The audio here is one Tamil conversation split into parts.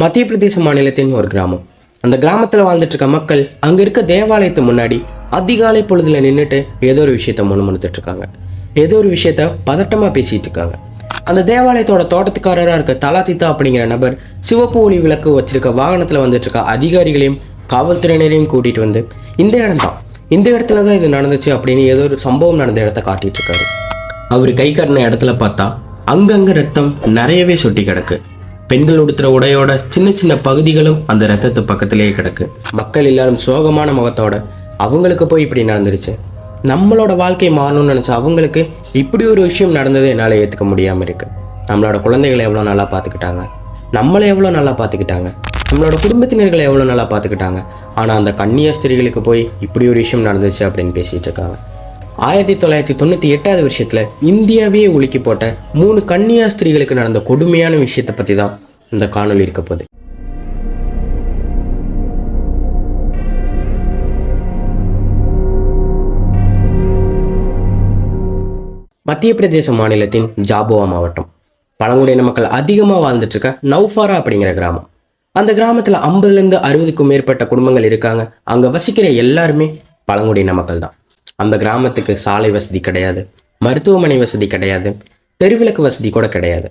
மத்திய பிரதேச மாநிலத்தின் ஒரு கிராமம். அந்த கிராமத்தில் வாழ்ந்துட்டு இருக்க மக்கள் அங்கே இருக்க தேவாலயத்து முன்னாடி அதிகாலை பொழுதுல நின்றுட்டு ஏதோ ஒரு விஷயத்த முணுமுணுத்துட்டு இருக்காங்க ஏதோ ஒரு விஷயத்த பதட்டமாக பேசிட்டு இருக்காங்க அந்த தேவாலயத்தோட தோட்டத்துக்காரராக இருக்க தலாதித்தா அப்படிங்கிற நபர் சிவப்பு ஒளி விளக்கு வச்சிருக்க வாகனத்தில் வந்துட்டு இருக்க அதிகாரிகளையும் காவல்துறையினரையும் கூட்டிட்டு வந்து இந்த இடம் தான் இந்த இடத்துல தான் இது நடந்துச்சு அப்படின்னு ஏதோ ஒரு சம்பவம் நடந்த இடத்த காட்டிட்டு இருக்காரு அவர் கை காட்டின இடத்துல பார்த்தா அங்கங்க ரத்தம் நிறையவே சொட்டி கிடக்கு. பெண்கள் உடுத்துற உடையோட சின்ன சின்ன பகுதிகளும் அந்த ரத்தத்து பக்கத்திலேயே கிடக்கு. மக்கள் எல்லாரும் சோகமான முகத்தோட அவங்களுக்கு போய் இப்படி நடந்துருச்சு. நம்மளோட வாழ்க்கை மாறணும்னு நினச்ச அவங்களுக்கு இப்படி ஒரு விஷயம் நடந்தது என்னால் ஏற்றுக்க முடியாமல் இருக்குது நம்மளோட குழந்தைகளை எவ்வளோ நல்லா பார்த்துக்கிட்டாங்க நம்மளை எவ்வளோ நல்லா பார்த்துக்கிட்டாங்க நம்மளோட குடும்பத்தினர்களை எவ்வளோ நல்லா பார்த்துக்கிட்டாங்க ஆனால் அந்த கன்னியாஸ்திரிகளுக்கு போய் இப்படி ஒரு விஷயம் நடந்துச்சு அப்படின்னு பேசிகிட்டு இருக்காங்க. ஆயிரத்தி தொள்ளாயிரத்தி தொண்ணூற்றி எட்டாவது வருஷத்தில் இந்தியாவே உலுக்கி போட்ட மூணு கன்னியாஸ்திரிகளுக்கு நடந்த கொடுமையான விஷயத்தை பற்றி தான் இந்த காணொளி இருக்க போகுது. மத்திய பிரதேச மாநிலத்தின் ஜாபுவா மாவட்டம். பழங்குடியின மக்கள் அதிகமாக வாழ்ந்துட்டு இருக்க நௌஃபாரா அப்படிங்கிற கிராமம். அந்த கிராமத்தில் ஐம்பதுலேருந்து அறுபதுக்கும் மேற்பட்ட குடும்பங்கள் இருக்காங்க. அங்கே வசிக்கிற எல்லாருமே பழங்குடியின மக்கள் தான் அந்த கிராமத்துக்கு சாலை வசதி கிடையாது மருத்துவமனை வசதி கிடையாது தெருவிளக்கு வசதி கூட கிடையாது.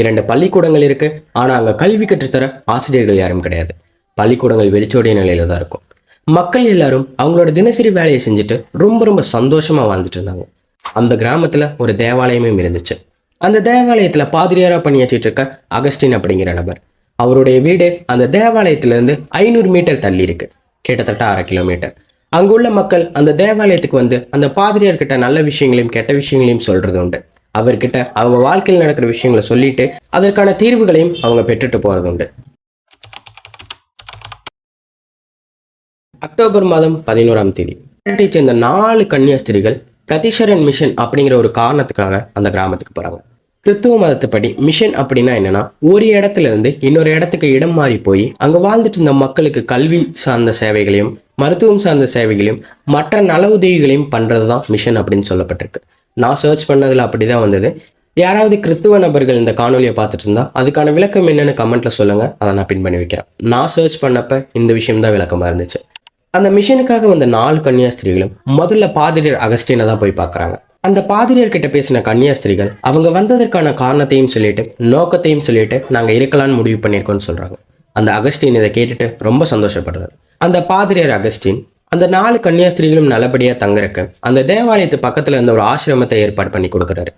இரண்டு பள்ளிக்கூடங்கள் இருக்கு ஆனால் அங்கே கல்வி கற்றுத்தர ஆசிரியர்கள் யாரும் கிடையாது. பள்ளிக்கூடங்கள் வெளிச்சோடைய நிலையில தான் இருக்கும். மக்கள் எல்லாரும் அவங்களோட தினசரி வேலையை செஞ்சுட்டு ரொம்ப ரொம்ப சந்தோஷமா வாழ்ந்துட்டு இருந்தாங்க. அந்த கிராமத்துல ஒரு தேவாலயமும் இருந்துச்சு. அந்த தேவாலயத்துல பாதிரியாரா பணியாற்றிட்டு இருக்க அகஸ்டின் அப்படிங்கிற நபர். அவருடைய வீடு அந்த தேவாலயத்திலிருந்து ஐநூறு மீட்டர் தள்ளி இருக்கு. கிட்டத்தட்ட அரை கிலோமீட்டர். அங்குள்ள மக்கள் அந்த தேவாலயத்துக்கு வந்து அந்த பாதிரியார் கிட்ட நல்ல விஷயங்களையும் கெட்ட விஷயங்களையும் சொல்றது உண்டு. அவர்கிட்ட அவங்க வாழ்க்கையில் நடக்கிற விஷயங்களை சொல்லிட்டு அதற்கான தீர்வுகளையும் அவங்க பெற்றுட்டு போறது உண்டு. அக்டோபர் மாதம் பதினோராம் தேதி. சேர்ந்த நாலு கன்னியாஸ்திரிகள் பிரதிஷரன் மிஷன் அப்படிங்கிற ஒரு காரணத்துக்காக அந்த கிராமத்துக்கு போறாங்க. கிறித்துவ மதத்துப்படி மிஷன் அப்படின்னா என்னன்னா ஒரு இடத்துல இருந்து இன்னொரு இடத்துக்கு இடம் மாறி போய் அங்க வாழ்ந்துட்டு இருந்த மக்களுக்கு கல்வி சார்ந்த சேவைகளையும் மருத்துவம் சார்ந்த சேவைகளையும் மற்ற நல உதவிகளையும் பண்றது தான் மிஷன் அப்படின்னு சொல்லப்பட்டிருக்கு. நான் சர்ச் பண்ணதுல அப்படிதான் வந்தது. யாராவது கிறித்துவ நபர்கள் இந்த காணொலியை பார்த்துட்டு இருந்தா அதுக்கான விளக்கம் என்னன்னு கமெண்ட்ல சொல்லுங்க. அதை நான் பின் பண்ணி வைக்கிறேன். நான் சர்ச் பண்ணப்ப இந்த விஷயம் தான் விளக்கமா இருந்துச்சு. அந்த மிஷனுக்காக வந்த நாலு கன்னியாஸ்திரிகளும் முதல்ல பாதிரியர் அகஸ்டினை தான் போய் பார்க்குறாங்க. அந்த பாதிரியர்கிட்ட பேசின கன்னியாஸ்திரிகள் அவங்க வந்ததற்கான காரணத்தையும் சொல்லிட்டு நோக்கத்தையும் சொல்லிட்டு நாங்கள் இருக்கலாம்னு முடிவு பண்ணியிருக்கோம்னு சொல்கிறாங்க அந்த அகஸ்டின் இதை கேட்டுட்டு ரொம்ப சந்தோஷப்படுறாரு. அந்த பாதிரியர் அகஸ்டின் அந்த நாலு கன்னியாஸ்திரிகளும் நல்லபடியாக தங்குறக்கு அந்த தேவாலயத்து பக்கத்தில் இருந்த ஒரு ஆசிரமத்தை ஏற்பாடு பண்ணி கொடுக்குறாரு.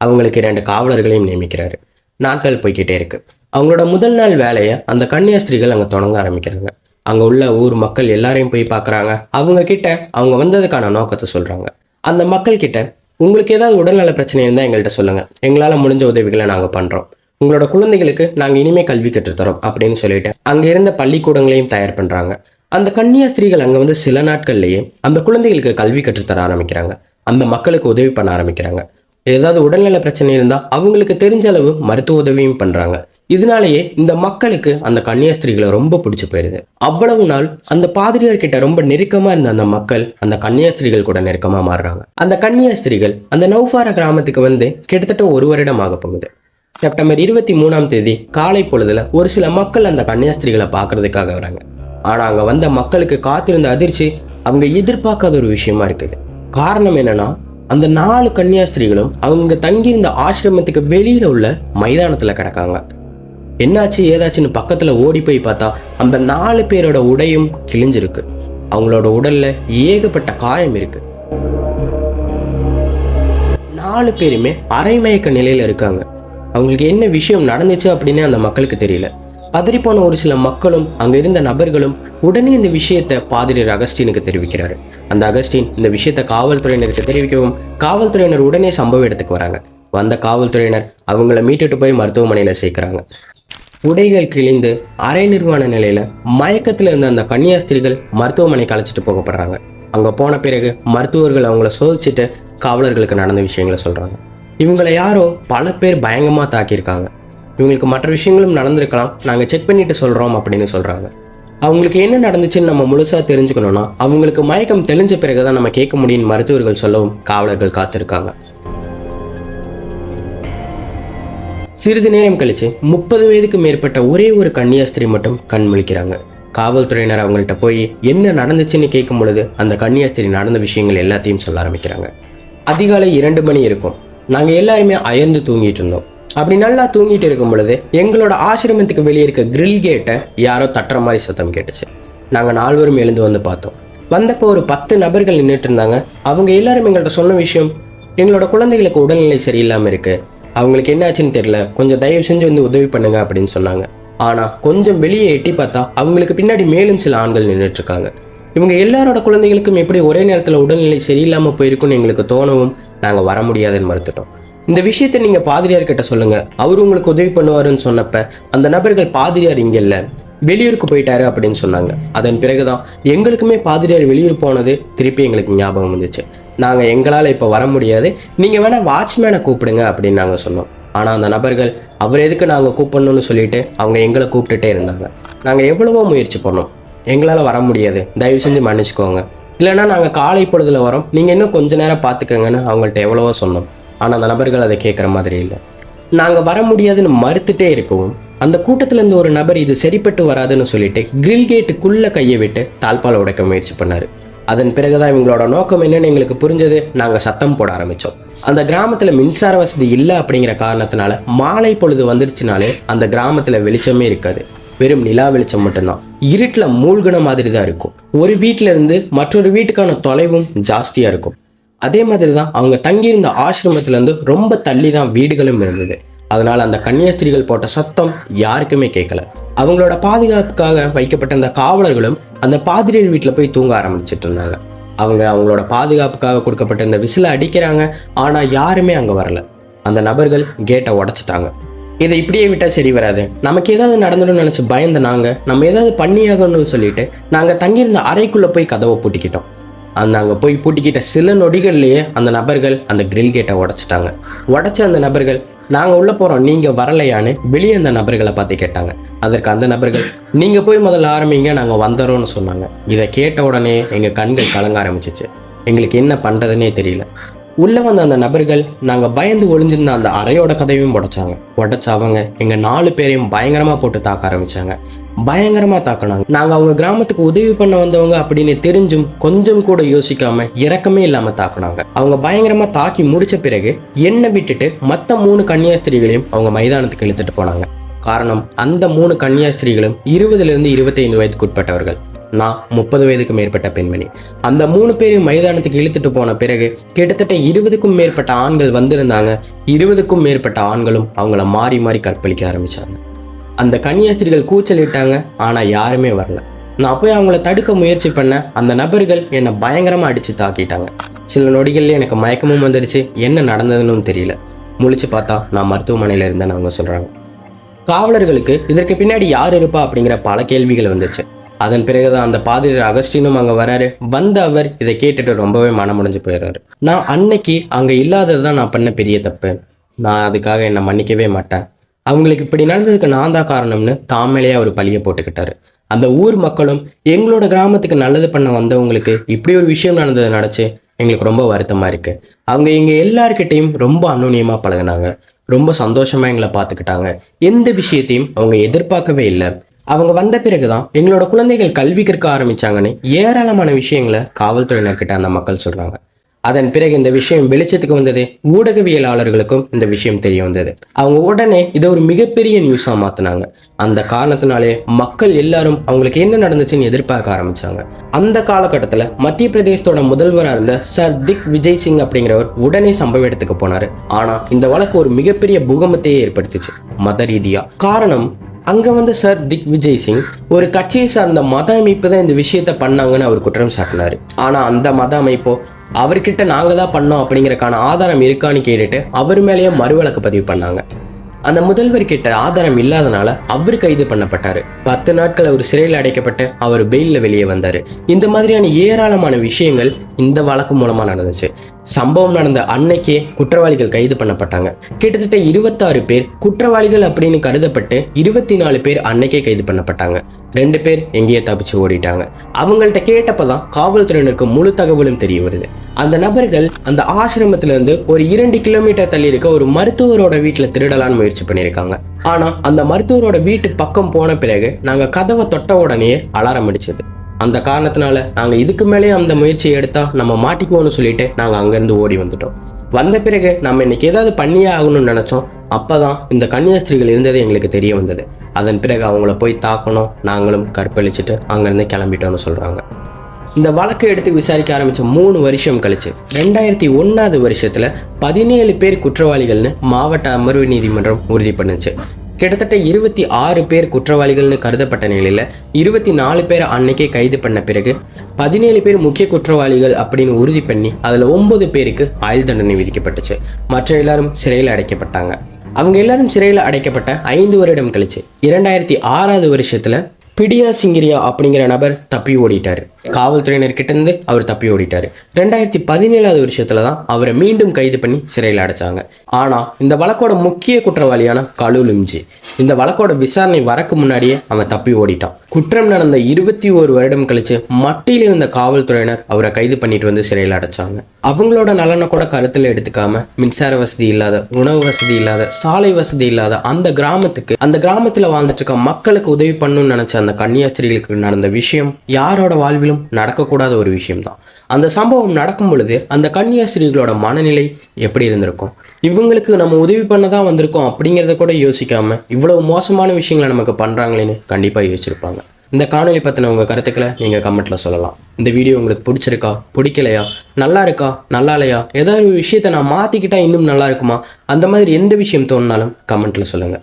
அவங்களுக்கு இரண்டு காவலர்களையும் நியமிக்கிறாரு. நாட்கள் போய்கிட்டே இருக்கு. அவங்களோட முதல் நாள் வேலையை அந்த கன்னியாஸ்திரிகள் அங்கே தொடங்க ஆரம்பிக்கிறாங்க. அங்கே உள்ள ஊர் மக்கள் எல்லாரையும் போய் பார்க்குறாங்க. அவங்க கிட்ட அவங்க வந்ததுக்கான நோக்கத்தை சொல்கிறாங்க அந்த மக்கள் கிட்ட உங்களுக்கு ஏதாவது உடல்நல பிரச்சனை இருந்தால் எங்கள்கிட்ட சொல்லுங்கள் எங்களால் முடிஞ்ச உதவிகளை நாங்கள் பண்ணுறோம் உங்களோட குழந்தைகளுக்கு நாங்கள் இனிமேல் கல்வி கற்றுத்தரோம் அப்படின்னு சொல்லிட்டு அங்கே இருந்த பள்ளிக்கூடங்களையும் தயார் பண்ணுறாங்க அந்த கன்னியாஸ்திரிகள் அங்கே வந்து சில நாட்கள்லேயே அந்த குழந்தைகளுக்கு கல்வி கற்றுத்தர ஆரம்பிக்கிறாங்க. அந்த மக்களுக்கு உதவி பண்ண ஆரம்பிக்கிறாங்க. ஏதாவது உடல்நல பிரச்சனை இருந்தால் அவங்களுக்கு தெரிஞ்ச அளவு மருத்துவ உதவியும் பண்ணுறாங்க இதனாலேயே இந்த மக்களுக்கு அந்த கன்னியாஸ்திரிகளை ரொம்ப பிடிச்சு போயிருது. அவ்வளவு நாள் அந்த பாதிரியார் கிட்ட ரொம்ப நெருக்கமா இருந்த அந்த மக்கள் அந்த கன்னியாஸ்திரிகள் கூட நெருக்கமா மாறுறாங்க. அந்த கன்னியாஸ்திரிகள் அந்த நௌஃபாரா கிராமத்துக்கு வந்து கிட்டத்தட்ட ஒரு வருடம் ஆக போகுது. செப்டம்பர் இருபத்தி மூணாம் தேதி காலை பொழுதுல ஒரு சில மக்கள் அந்த கன்னியாஸ்திரிகளை பார்க்கறதுக்காக வராங்க. ஆனா அங்க வந்த மக்களுக்கு காத்திருந்த அதிர்ச்சி அவங்க எதிர்பார்க்காத ஒரு விஷயமா இருக்குது. காரணம் என்னன்னா அந்த நாலு கன்னியாஸ்திரிகளும் அவங்க தங்கியிருந்த ஆசிரமத்துக்கு வெளியில உள்ள மைதானத்துல கிடக்காங்க. என்னாச்சு ஏதாச்சுன்னு பக்கத்துல ஓடி போய் பார்த்தா அந்த நாலு பேரோட உடையும் கிழிஞ்சிருக்கு. அவங்களோட உடல்ல ஏகப்பட்ட காயம் இருக்கு. நாலு பேருமே அரைமயக்க நிலையில இருக்காங்க. அவங்களுக்கு என்ன விஷயம் நடந்துச்சு அப்படின்னு அந்த மக்களுக்கு தெரியல. பதறிப்போன ஒரு சில மக்களும் அங்க இருந்த நபர்களும் உடனே இந்த விஷயத்தை பாதிரியர் அகஸ்டினுக்கு தெரிவிக்கிறாரு. அந்த அகஸ்டின் இந்த விஷயத்தை காவல்துறையினருக்கு தெரிவிக்கவும் காவல்துறையினர் உடனே சம்பவ இடத்துக்கு வராங்க. வந்த காவல்துறையினர் அவங்கள மீட்டுட்டு போய் மருத்துவமனையில சேர்க்கிறாங்க. உடைகள் கிழிந்து அரை நிர்வாண நிலையில மயக்கத்துல இருந்த அந்த கன்னியாஸ்திரிகள் மருத்துவமனைக்கு அழைச்சிட்டு போகப்படுறாங்க. அங்க போன பிறகு மருத்துவர்கள் அவங்கள சோதிச்சுட்டு காவலர்களுக்கு நடந்த விஷயங்களை சொல்றாங்க. இவங்களை யாரோ பல பேர் பயங்கரமா தாக்கியிருக்காங்க. இவங்களுக்கு மற்ற விஷயங்களும் நடந்திருக்கலாம் நாங்க செக் பண்ணிட்டு சொல்றோம் அப்படின்னு சொல்றாங்க. அவங்களுக்கு என்ன நடந்துச்சுன்னு நம்ம முழுசா தெரிஞ்சுக்கணும்னா அவங்களுக்கு மயக்கம் தெளிஞ்ச பிறகுதான் நம்ம கேட்க முடியும் மருத்துவர்கள் சொல்லவும் காவலர்கள் காத்திருக்காங்க. சிறிது நேரம் கழிச்சு முப்பது வயதுக்கு மேற்பட்ட ஒரே ஒரு கன்னியாஸ்திரி மட்டும் கண் முழிக்கிறாங்க. காவல்துறையினர் அவங்கள்ட்ட போய் என்ன நடந்துச்சுன்னு கேட்கும் பொழுது அந்த கன்னியாஸ்திரி நடந்த விஷயங்கள் எல்லாத்தையும் சொல்ல ஆரம்பிக்கிறாங்க. அதிகாலை இரண்டு மணி இருக்கும். நாங்கள் எல்லாருமே அயர்ந்து தூங்கிட்டு இருந்தோம். அப்படி நல்லா தூங்கிட்டு இருக்கும் பொழுது எங்களோட ஆசிரமத்துக்கு வெளியே இருக்க கிரில் கேட்டை யாரோ தட்டுற மாதிரி சத்தம் கேட்டுச்சு. நாங்கள் நால்வரும் எழுந்து வந்து பார்த்தோம். வந்தப்போ ஒரு பத்து நபர்கள் நின்றுட்டு இருந்தாங்க. அவங்க எல்லாரும் எங்கள்கிட்ட சொன்ன விஷயம் எங்களோட குழந்தைகளுக்கு உடல்நிலை சரியில்லாமல் இருக்குது அவங்களுக்கு என்னாச்சுன்னு தெரியல. கொஞ்சம் தயவு செஞ்சு வந்து உதவி பண்ணுங்க அப்படின்னு சொன்னாங்க. ஆனால் கொஞ்சம் வெளியே எட்டி பார்த்தா அவங்களுக்கு பின்னாடி மேலும் சில ஆண்கள் நின்றுட்டு இருக்காங்க இவங்க எல்லாரோட குழந்தைகளுக்கும் எப்படி ஒரே நேரத்தில் உடல்நிலை சரியில்லாமல் போயிருக்குன்னு எங்களுக்கு தோணவும் நாங்கள் வர முடியாதுன்னு மறுத்துட்டோம். இந்த விஷயத்தை நீங்கள் பாதிரியார்கிட்ட சொல்லுங்கள் அவர் உங்களுக்கு உதவி பண்ணுவாருன்னு சொன்னப்ப அந்த நபர்கள் பாதிரியார் இங்கே இல்லை. வெளியூருக்கு போயிட்டாரு அப்படின்னு சொன்னாங்க. அதன் பிறகுதான் எங்களுக்குமே பாதிரியார் வெளியூர் போனது திருப்பி எங்களுக்கு ஞாபகம் வந்துச்சு. நாங்கள் எங்களால் இப்போ வர முடியாது. நீங்கள் வேணால் வாட்ச்மேனை கூப்பிடுங்க அப்படின்னு நாங்கள் சொன்னோம். ஆனால் அந்த நபர்கள் அவர் எதுக்கு நாங்கள் கூப்பிடணும்னு சொல்லிட்டு அவங்க எங்களை கூப்பிட்டுட்டே இருந்தாங்க. நாங்கள் எவ்வளவோ முயற்சி பண்ணோம். எங்களால் வர முடியாது. தயவு செஞ்சு மன்னிச்சுக்கோங்க. இல்லைன்னா நாங்கள் காலை பொழுதுல வரோம். நீங்கள் இன்னும் கொஞ்ச நேரம் பார்த்துக்கங்கன்னு அவங்கள்ட்ட எவ்வளவோ சொன்னோம். ஆனால் அந்த நபர்கள் அதை கேட்குற மாதிரி இல்லை. நாங்கள் வர முடியாதுன்னு மறுத்துட்டே இருக்கவும் அந்த கூட்டத்துலேருந்து ஒரு நபர் இது சரிப்பட்டு வராதுன்னு சொல்லிட்டு கிரில் கேட்டுக்குள்ளே கையை விட்டு தாழ்பால் உடைக்க முயற்சி பண்ணார். அதன் பிறகுதான் இவங்களோட நோக்கம் என்னன்னு எங்களுக்கு புரிஞ்சது. நாங்கள் சத்தம் போட ஆரம்பித்தோம் அந்த கிராமத்தில் மின்சார வசதி இல்லை அப்படிங்கிற காரணத்தினால மாலை பொழுது வந்துருச்சுனாலே அந்த கிராமத்தில் வெளிச்சமே இருக்காது. வெறும் நிலா வெளிச்சம் மட்டும்தான். இருட்டில் மூழ்கின மாதிரி தான் இருக்கும். ஒரு வீட்டிலேருந்து மற்றொரு வீட்டுக்கான தொலைவும் ஜாஸ்தியாக இருக்கும். அதே மாதிரி தான் அவங்க தங்கியிருந்த ஆசிரமத்திலேருந்து ரொம்ப தள்ளி தான் வீடுகளும் இருந்தது. அதனால் அந்த கன்னியாஸ்திரிகள் போட்ட சத்தம் யாருக்குமே கேட்கல. அவங்களோட பாதுகாப்புக்காக வைக்கப்பட்ட அந்த காவலர்களும் அந்த பாதிரியர் வீட்டில் போய் தூங்க ஆரம்பிச்சிட்டு இருந்தாங்க. அவங்க அவங்களோட பாதுகாப்புக்காக கொடுக்கப்பட்ட இந்த விசிலை அடிக்கிறாங்க. ஆனால் யாருமே அங்கே வரல. அந்த நபர்கள் கேட்டை உடைச்சிட்டாங்க. இதை இப்படியே விட்டால் சரி வராது. நமக்கு ஏதாவது நடந்துடும் நினச்சி பயந்த நாங்கள் நம்ம ஏதாவது பண்ணியாகணும்னு சொல்லிட்டு நாங்கள் தங்கியிருந்த அறைக்குள்ளே போய் கதவை பூட்டிக்கிட்டோம். அந்த அங்கே போய் பூட்டிக்கிட்ட சில நொடிகள்லேயே அந்த நபர்கள் அந்த கிரில் கேட்டை உடைச்சிட்டாங்க. உடச்ச அந்த நபர்கள் நாங்கள் உள்ளே போகிறோம் நீங்கள் வரலையான்னு வெளியே அந்த நபர்களை பார்த்து கேட்டாங்க. அதற்கு அந்த நபர்கள் நீங்கள் போய் முதல்ல ஆரம்பிங்க நாங்கள் வந்துடுறோம்னு சொன்னாங்க. இதை கேட்ட உடனே எங்கள் கண்கள் கலங்க ஆரம்பிச்சிச்சு. எங்களுக்கு என்ன பண்ணுறதுனே தெரியல. உள்ளே வந்த அந்த நபர்கள் நாங்கள் பயந்து ஒளிஞ்சிருந்த அந்த அறையோட கதவையும் உடைச்சாங்க. உடைச்ச அவங்க எங்கள் நாலு பேரையும் பயங்கரமாக போட்டு தாக்க ஆரம்பித்தாங்க பயங்கரமாக தாக்குனாங்க. நாங்கள் அவங்க கிராமத்துக்கு உதவி பண்ண வந்தவங்க அப்படின்னு தெரிஞ்சும் கொஞ்சம் கூட யோசிக்காமல் இறக்கமே இல்லாமல் தாக்குனாங்க. அவங்க பயங்கரமாக தாக்கி முடித்த பிறகு என்னை விட்டுட்டு மற்ற மூணு கன்னியாஸ்திரிகளையும் அவங்க மைதானத்துக்கு இழுத்துட்டு போனாங்க. காரணம் அந்த மூணு கன்னியாஸ்திரிகளும் இருபதுலேருந்து இருபத்தைந்து வயதுக்குட்பட்டவர்கள் நான் முப்பது வயதுக்கு மேற்பட்ட பெண்மணி. அந்த மூணு பேரையும் மைதானத்துக்கு இழுத்துட்டு போன பிறகு கிட்டத்தட்ட இருபதுக்கும் மேற்பட்ட ஆண்கள் வந்திருந்தாங்க. இருபதுக்கும் மேற்பட்ட ஆண்களும் அவங்கள மாறி மாறி கற்பழிக்க ஆரம்பிச்சாங்க. அந்த கன்னியாஸ்திரிகள் கூச்சலிட்டாங்க ஆனால் யாருமே வரல. நான் போய் அவங்கள தடுக்க முயற்சி பண்ண அந்த நபர்கள் என்னை பயங்கரமாக அடித்து தாக்கிட்டாங்க. சில நொடிகளில் எனக்கு மயக்கமும் வந்துடுச்சு என்ன நடந்ததுன்னு தெரியல. முழிச்சு பார்த்தா நான் மருத்துவமனையில் இருந்தேன்னு அவங்க சொல்கிறாங்க காவலர்களுக்கு இதற்கு பின்னாடி யார் இருப்பா? அப்படிங்கிற பல கேள்விகள் வந்துச்சு அதன் பிறகுதான் அந்த பாதிரியர் அகஸ்டினும் அங்கே வராரு. வந்த அவர் இதை கேட்டுட்டு ரொம்பவே மனமுடைஞ்சு போயிடுறாரு. நான் அன்னைக்கு அங்கே இல்லாதது தான் நான் பண்ண பெரிய தப்பு. நான் அதுக்காக என்னை மன்னிக்கவே மாட்டேன். அவங்களுக்கு இப்படி நடந்ததுக்கு நான் தான் காரணம்னு தாமேலேயே அவர் பழிய போட்டுக்கிட்டாரு. அந்த ஊர் மக்களும் எங்களோட கிராமத்துக்கு நல்லது பண்ண வந்தவங்களுக்கு இப்படி ஒரு விஷயம் நடந்தது நடச்சு எங்களுக்கு ரொம்ப வருத்தமாக இருக்கு. அவங்க எங்க எல்லார்கிட்டையும் ரொம்ப அந்நுண்ணியமாக பழகுனாங்க. ரொம்ப சந்தோஷமா எங்களை பார்த்துக்கிட்டாங்க. எந்த விஷயத்தையும் அவங்க எதிர்பார்க்கவே இல்லை. அவங்க வந்த பிறகுதான் எங்களோட குழந்தைகள் கல்வி கற்க ஆரம்பிச்சாங்கன்னு ஏராளமான விஷயங்களை காவல்துறையினர்கிட்ட அந்த மக்கள் சொல்றாங்க. அதன் பிறகு இந்த விஷயம் வெளிச்சத்துக்கு வந்தது ஊடகவியலாளர்களுக்கும் இந்த விஷயம் தெரிய வந்தது. அவங்க உடனே இதை ஒரு மிகப்பெரிய நியூஸாக மாற்றினாங்க அந்த காரணத்தினாலே மக்கள் எல்லாரும் அவங்களுக்கு என்ன நடந்துச்சுன்னு எதிர்பார்க்க ஆரம்பிச்சாங்க. அந்த காலகட்டத்தில் மத்திய பிரதேசத்தோட முதல்வராக இருந்த சர் திக் விஜய் சிங் அப்படிங்கிறவர் உடனே சம்பவ இடத்துக்கு போனார். ஆனால் இந்த வழக்கு ஒரு மிகப்பெரிய பூகம்பத்தையே ஏற்படுத்துச்சு. மத ரீதியாக காரணம் அங்கே வந்து சார் திக் விஜய் சிங் ஒரு கட்சியை சார்ந்த மத அமைப்பு தான் இந்த விஷயத்த பண்ணாங்கன்னு அவர் குற்றம் சாட்டினார். ஆனால் அந்த மத அமைப்போ அவர்கிட்ட நாங்கள் தான் பண்ணோம் அப்படிங்கிறக்கான ஆதாரம் இருக்கான்னு கேட்டுட்டு அவர் மேலேயே மறுவழக்கு பதிவு பண்ணாங்க. அந்த முதல்வர்கிட்ட ஆதாரம் இல்லாதனால அவர் கைது பண்ணப்பட்டாரு. பத்து நாட்கள் அவர் சிறையில் அடைக்கப்பட்டு அவர் பெயிலில் வெளியே வந்தாரு. இந்த மாதிரியான ஏராளமான விஷயங்கள் இந்த வழக்கு மூலமா நடந்துச்சு. சம்பவம் நடந்த அன்னைக்கே குற்றவாளிகள் கைது பண்ணப்பட்டாங்க. கிட்டத்தட்ட இருபத்தாறு பேர் குற்றவாளிகள் அப்படின்னு கருதப்பட்டு இருபத்தி நாலு பேர் அன்னைக்கே கைது பண்ணப்பட்டாங்க. ரெண்டு பேர் எங்கேயே தப்பிச்சு ஓடிட்டாங்க. அவங்கள்ட்ட கேட்டப்பதான் காவல்துறையினருக்கு முழு தகவலும் தெரிய வருது. அந்த நபர்கள் அந்த ஆசிரமத்துல இருந்து ஒரு இரண்டு கிலோமீட்டர் தள்ளி இருக்க ஒரு மருத்துவரோட வீட்டுல திருடலான்னு முயற்சி பண்ணியிருக்காங்க. ஆனா அந்த மருத்துவரோட வீட்டு பக்கம் போன பிறகு நாங்க கதவை தொட்ட உடனே அலாரம் அடிச்சது. அந்த காரணத்தினால நாங்கள் இதுக்கு மேலே அந்த முயற்சியை எடுத்தால் நம்ம மாட்டிக்குவோம்னு சொல்லிட்டு நாங்கள் அங்கேருந்து ஓடி வந்துட்டோம். வந்த பிறகு நம்ம இன்னைக்கு ஏதாவது பண்ணியே ஆகணும்னு நினச்சோம். அப்போ தான் இந்த கன்னியாஸ்திரிகள் இருந்தது எங்களுக்கு தெரிய வந்தது. அதன் பிறகு அவங்கள போய் தாக்கணும் நாங்களும் கற்பழிச்சிட்டு அங்கேருந்து கிளம்பிட்டோம்னு சொல்கிறாங்க இந்த வழக்கு எடுத்து விசாரிக்க ஆரம்பிச்ச மூணு வருஷம் கழிச்சு ரெண்டாயிரத்தி ஒன்றாவது வருஷத்தில் பதினேழு பேர் குற்றவாளிகள்னு மாவட்ட அமர்வு நீதிமன்றம் உறுதி பண்ணுச்சு. கிட்டத்தட்ட இருபத்தி ஆறு பேர் குற்றவாளிகள்னு கருதப்பட்ட நிலையில் இருபத்தி நாலு பேர் அன்னைக்கே கைது பண்ண பிறகு பதினேழு பேர் முக்கிய குற்றவாளிகள் அப்படின்னு உறுதி பண்ணி அதில் ஒன்பது பேருக்கு ஆயுள் தண்டனை விதிக்கப்பட்டுச்சு. மற்ற எல்லாரும் சிறையில் அடைக்கப்பட்டாங்க. அவங்க எல்லாரும் சிறையில் அடைக்கப்பட்ட ஐந்து வருடம் கழிச்சு இரண்டாயிரத்தி ஆறாவது வருஷத்தில் பிடியா சிங்கிரியா அப்படிங்கிற நபர் தப்பி ஓடிட்டாரு. காவல்துறையினர் கிட்ட இருந்து அவர் தப்பி ஓடிட்டார். ரெண்டாயிரத்தி பதினேழாவது வருஷத்துல தான் அவரை மீண்டும் கைது பண்ணி சிறையில் அடைச்சாங்க. ஆனா இந்த வழக்கோட முக்கிய குற்றவாளியான கலுலிம்ஜி இந்த வழக்கோட விசாரணை வரக்கு முன்னாடியே அவன் தப்பி ஓடிட்டான். குற்றம் நடந்த இருபத்தி ஒரு வருடம் கழிச்சு மட்டியில் இருந்த காவல்துறையினர் அவரை கைது பண்ணிட்டு வந்து சிறையில் அடைச்சாங்க. அவங்களோட நலனை கூட கருத்தில் எடுத்துக்காம மின்சார வசதி இல்லாத உணவு வசதி இல்லாத சாலை வசதி இல்லாத அந்த கிராமத்துக்கு அந்த கிராமத்தில் வாழ்ந்துட்டு இருக்க மக்களுக்கு உதவி பண்ணணும்னு நினைச்ச அந்த கன்னியாஸ்திரிகளுக்கு நடந்த விஷயம் யாரோட வாழ்விலும் நடக்கக்கூடாத ஒரு விஷயம்தான். அந்த சம்பவம் நடக்கும் பொழுது அந்த கன்னியாஸ்திரிகளோட மனநிலை எப்படி இருந்திருக்கும்? இவங்களுக்கு நம்ம உதவி பண்ண தான் வந்திருக்கோம் அப்படிங்கிறத கூட யோசிக்காம இவ்வளவு மோசமான விஷயங்களை நமக்கு பண்றாங்களேன்னு கண்டிப்பாக யோசிச்சிருப்பாங்க. இந்த காணொலி பற்றின உங்கள் கருத்துக்களை நீங்கள் கமெண்ட்டில் சொல்லலாம். இந்த வீடியோ உங்களுக்கு பிடிச்சிருக்கா? பிடிக்கலையா? நல்லா இருக்கா? நல்லா இல்லையா? ஏதாவது ஒரு விஷயத்தை நான் மாற்றிக்கிட்டால் இன்னும் நல்லா இருக்குமா? அந்த மாதிரி எந்த விஷயம் தோணுனாலும் கமெண்ட்டில் சொல்லுங்கள்